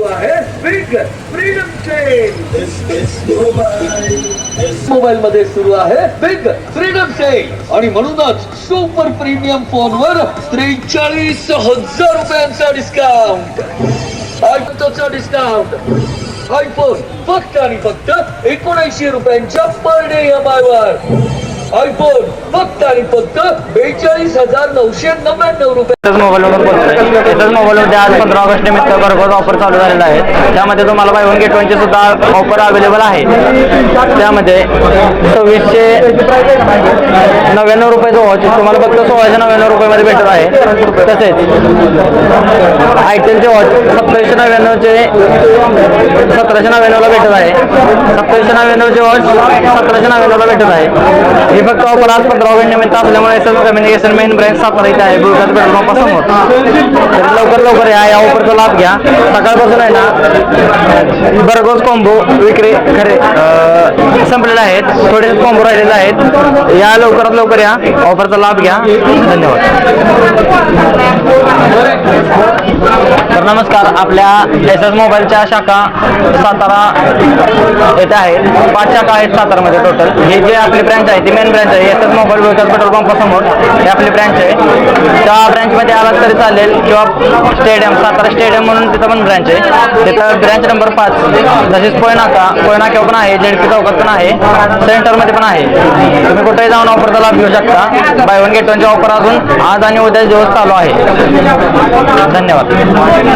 सुरू आहे big freedom sale mobile मध्ये सुरू आहे बिग फ्रीडम सेल आणि म्हणूनच सुपर प्रीमियम फोन वर त्रेचाळीस हजार रुपयांचा डिस्काउंट आयफोनचा डिस्काउंट आयफोन फक्त आणि फक्त एकोणऐंशी रुपयांच्या per day E M I iPhone फक्त आणि फक्त बेचाळीस हजार नऊशे नव्याण्णव रुपये. त्याच मोबाईलवर बोलतोय. आज पंधरा ऑगस्ट निमित्त घरगोच ऑफर चालू झालेला आहे. त्यामध्ये तुम्हाला बाय वन गेट वनची सुद्धा ऑफर अवेलेबल आहे. त्यामध्ये सव्वीसशे नव्याण्णव रुपयाचं वॉच तुम्हाला फक्त सोळाशे नव्याण्णव रुपयामध्ये भेटत आहे. तसेच आयटेलचे वॉच सत्तावीसशे नव्याण्णवचे सतराशे नव्याण्णवला भेटत आहे. सत्तावीसशे नव्याण्णवचे वॉच सतराशे नव्याण्णवला भेटत आहे. हे फक्त ऑफर आज पंधरा ऑगस्ट निमित्त असल्यामुळे सर्व कम्युनिकेशन मेन ब्रँच सातारा इथे आहे. बुलगाज पेट्रोल पंपासमोर तर लवकर लवकर या या ऑफरचा लाभ घ्या. सकाळपासून आहे ना भरघोस कॉम्बो विक्री खरे संपलेले आहेत. थोडेसे कॉम्बो राहिलेले आहेत. या लवकरात लवकर या. ऑफरचा लाभ घ्या. धन्यवाद. तर नमस्कार. आपल्या एस एस मोबाईलच्या शाखा सातारा येथे आहेत पाच शाखा आहेत सातारामध्ये टोटल हे जे आपली ब्रँच आहे ती मेन ब्रँच आहे. S S mobile Vikas petrol पंपासमोर हे आपली ब्रँच आहे. त्या ब्रँचमध्ये आलात तरी चालेल किंवा स्टेडियम सातारा स्टेडियम म्हणून तिथं पण ब्रँच आहे. तिथं ब्रँच नंबर पाच तसेच कोयनाका कोयनाक्या पण आहे जेडपी चौकात पण आहे सेंटरमध्ये पण आहे. तुम्ही कुठेही जाऊन ऑफरचा लाभ घेऊ शकता. बाय वन गेट वनच्या ऑफर अजून आज आणि उद्या दिवस चालू आहे. धन्यवाद.